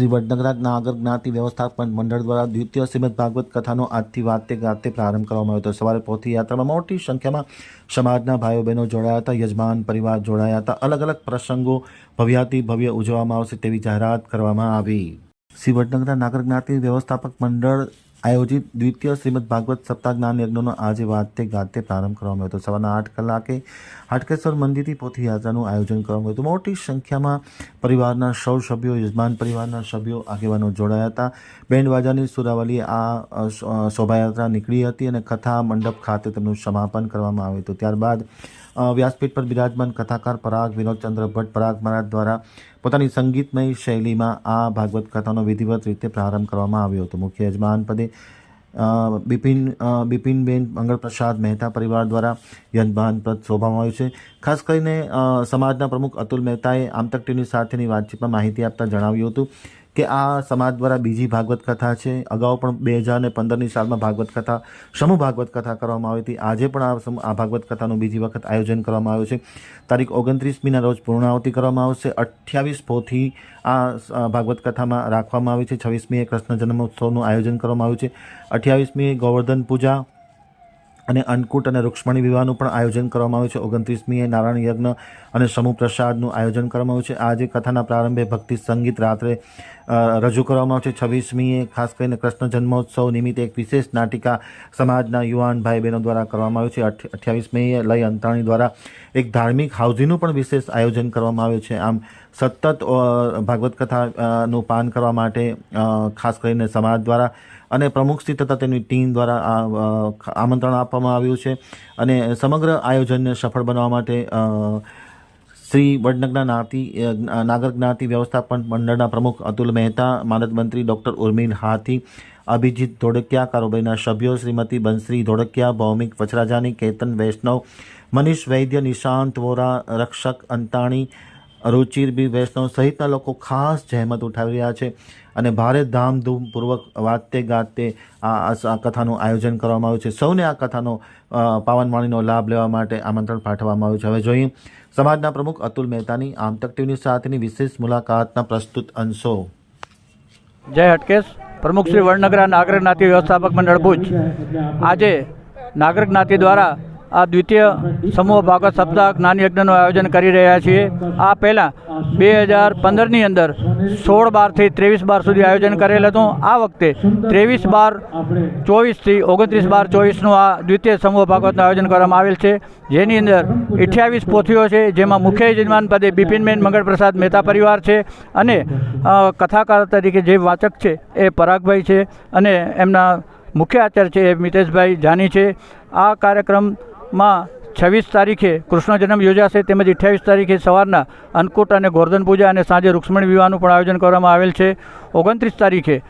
શ્રી વડનગરા નાગર જ્ઞાતિ વ્યવસ્થાપન મંડળ દ્વારા દ્વિતીય શ્રીમદ ભાગવત કથાનો આજથી વાતે ગાતે પ્રારંભ કરવામાં આવ્યો હતો. સવારે પોથી યાત્રામાં મોટી સંખ્યામાં સમાજના ભાઈઓ બહેનો જોડાયા હતા, યજમાન પરિવાર જોડાયા હતા. અલગ અલગ પ્રસંગો ભવ્યાતિ ભવ્ય ઉજવવામાં આવશે તેવી જાહેરાત કરવામાં આવી. શ્રી વડનગરા નાગર જ્ઞાતિ વ્યવસ્થાપક મંડળ આયોજિત દ્વિતીય શ્રીમદ ભાગવત સપ્તાહ જ્ઞાન યજ્ઞનો આજે વાતે ગાતે પ્રારંભ કરવામાં આવ્યો હતો. સવારના આઠ કલાકે હાટકેશ્વર મંદિરથી પોથી યાત્રાનું આયોજન કરવામાં આવ્યું હતું. મોટી સંખ્યામાં પરિવારના સૌ સભ્યો યજમાન પરિવારના સભ્યો, આગેવાનો જોડાયા હતા. બેન્ડ વાજાની સુરાવલી આ શોભાયાત્રા નીકળી હતી અને કથા મંડપ ખાતે તેમનું સમાપન કરવામાં આવ્યું હતું. ત્યારબાદ વ્યાસપીઠ પર બિરાજમાન કથાકાર પરાગ વિનોદચંદ્ર ભટ્ટ પરાગ મહારાજ દ્વારા પોતાની સંગીતમય શૈલીમાં આ ભાગવત કથાનો વિધિવત રીતે પ્રારંભ કરવામાં આવ્યો હતો. મુખ્ય યજમાન પદે બિપિન બિપિનબેન મંગળપ્રસાદ મહેતા પરિવાર દ્વારા યજમાન પદ શોભામાં આવ્યું છે. ખાસ કરીને સમાજના પ્રમુખ અતુલ મહેતાએ આમતક ટીવી સાથેની વાતચીતમાં માહિતી આપતા જણાવ્યું હતું કે આ સમાજ દ્વારા બીજી ભાગવત કથા છે. અગાઉ પણ બે હજાર ને પંદરની સાલમાં ભાગવત કથા, સમૂહ ભાગવત કથા કરવામાં આવી હતી. આજે પણ આ ભાગવત કથાનું બીજી વખત આયોજન કરવામાં આવ્યું છે. તારીખ ઓગણત્રીસમીના રોજ પૂર્ણાવતી કરવામાં આવશે. અઠ્યાવીસ પોથી આ ભાગવત કથામાં રાખવામાં આવી છે. છવ્વીસમીએ કૃષ્ણ જન્મોત્સવનું આયોજન કરવામાં આવ્યું છે. અઠ્યાવીસમીએ ગોવર્ધન પૂજા અને અન્નકૂટ અને રૂક્ષ્મણી વિવાહનું પણ આયોજન કરવામાં આવ્યું છે. ઓગણત્રીસમીએ નારાયણ યજ્ઞ અને સમૂહ પ્રસાદનું આયોજન કરવામાં આવ્યું છે. આજે કથાના પ્રારંભે ભક્તિ સંગીત રાત્રે રજૂ કરવામાં આવશે. છવ્વીસમીએ ખાસ કરીને કૃષ્ણ જન્મોત્સવ નિમિત્તે એક વિશેષ નાટિકા સમાજના યુવાન ભાઈ બહેનો દ્વારા કરવામાં આવ્યું છે. અઠ- અઠ્યાવીસમીએ લય અંતાણી દ્વારા એક ધાર્મિક હાઉઝીનું પણ વિશેષ આયોજન કરવામાં આવ્યું છે. આમ સતત ભાગવત કથા નું પાન કરવા માટે ખાસ કરીને સમાજ દ્વારા અને પ્રમુખશ્રી તથા તેની ટીમ દ્વારા આમંત્રણ આપવામાં આવ્યું છે. અને સમગ્ર આયોજનને સફળ બનાવવા માટે શ્રી વડનગરના જ્ઞાતિ નાગર જ્ઞાતિ વ્યવસ્થાપન મંડળના પ્રમુખ અતુલ મહેતા, માનદ મંત્રી ડૉક્ટર ઉર્મિલ હાથી, અભિજીત ધોળકિયા, કારોબારીના સભ્યો શ્રીમતી બંશ્રી ધોળકિયા, ભૌમિક વચરાજાની, કેતન વૈષ્ણવ, મનીષ વૈદ્ય, નિશાંત વોરા, રક્ષક અંતાણી રુચિર બી વૈષ્ણવ સહિતના લોકો ખાસ જહેમત ઉઠાવી રહ્યા છે અને ભારે ધામધૂમપૂર્વક વાતે ગાતે આ કથાનું આયોજન કરવામાં આવ્યું છે. સૌને આ કથાનો પાવનવાણીનો લાભ લેવા માટે આમંત્રણ પાઠવવામાં આવ્યું છે. હવે જોઈએ સમાજના પ્રમુખ અતુલ મહેતાની આમતક ટીવીની સાથેની વિશેષ મુલાકાતના પ્રસ્તુત અંશો. જય હટકેશ. પ્રમુખ શ્રી વડનગરા નાગરિક જ્ઞાતિ વ્યવસ્થાપક મંડળ આજે નાગરિક જ્ઞાતિ દ્વારા આ દ્વિતીય સમૂહ ભાગવત સપ્તાહ જ્ઞાન યજ્ઞનું આયોજન કરી રહ્યા છીએ. આ પહેલાં બે હજાર પંદરની અંદર સોળ બારથી ત્રેવીસ બાર સુધી આયોજન કરેલ હતું. આ વખતે ત્રેવીસ બાર ચોવીસથી ઓગણત્રીસ બાર ચોવીસનું આ દ્વિતીય સમૂહ ભાગવતનું આયોજન કરવામાં આવેલ છે. જેની અંદર અઠ્યાવીસ પોથીઓ છે, જેમાં મુખ્ય યજમાન પદે બિપિનબેન મંગળપ્રસાદ મહેતા પરિવાર છે અને કથાકાર તરીકે જે વાચક છે એ પરાગભાઈ છે અને એમના મુખ્ય આચાર્ય છે એ મિતેશભાઈ જાની છે. આ કાર્યક્રમમાં છવ્વીસ તારીખે કૃષ્ણ જન્મ યોજાશે તેમજ અઠ્યાવીસ તારીખે સવારના અન્નકૂટ અને ગોર્ધન પૂજા અને સાંજે રૂક્ષ્મણ વિવાહનું પણ આયોજન કરવામાં આવેલ છે. ઓગણત્રીસ તારીખે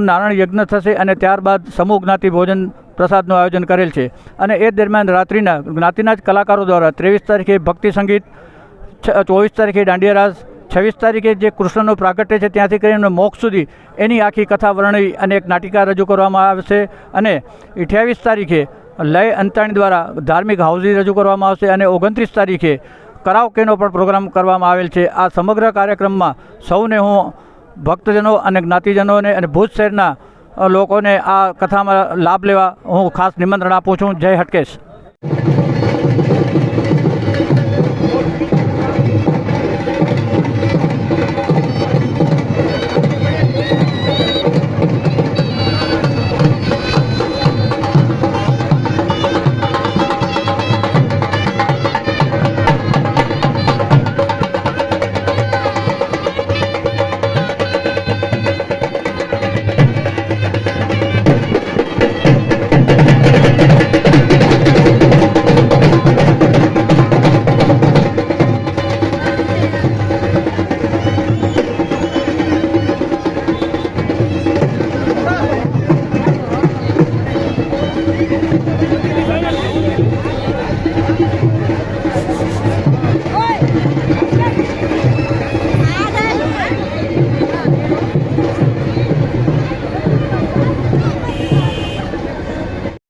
નારાયણ યજ્ઞ થશે અને ત્યારબાદ સમૂહ જ્ઞાતિ ભોજન પ્રસાદનું આયોજન કરેલ છે. અને એ દરમિયાન રાત્રિના જ્ઞાતિના જ કલાકારો દ્વારા ત્રેવીસ તારીખે ભક્તિ સંગીત ચોવીસ તારીખે દાંડિયારાસ, છવ્વીસ તારીખે જે કૃષ્ણનું પ્રાગટ્ય છે ત્યાંથી કરીને મોક્ષ સુધી એની આખી કથા વર્ણવી અને એક નાટિકા રજૂ કરવામાં આવશે. અને અઠ્યાવીસ તારીખે લય અંતાણી દ્વારા ધાર્મિક હાઉઝી રજૂ કરવામાં આવશે અને ઓગણત્રીસ તારીખે કરાઓકેનો પણ પ્રોગ્રામ કરવામાં આવેલ છે. આ સમગ્ર કાર્યક્રમમાં સૌને હું, ભક્તજનો અને જ્ઞાતિજનોને અને ભુજ શહેરના લોકોને આ કથામાં લાભ લેવા હું ખાસ નિમંત્રણ આપું છું. જય હટકેશ.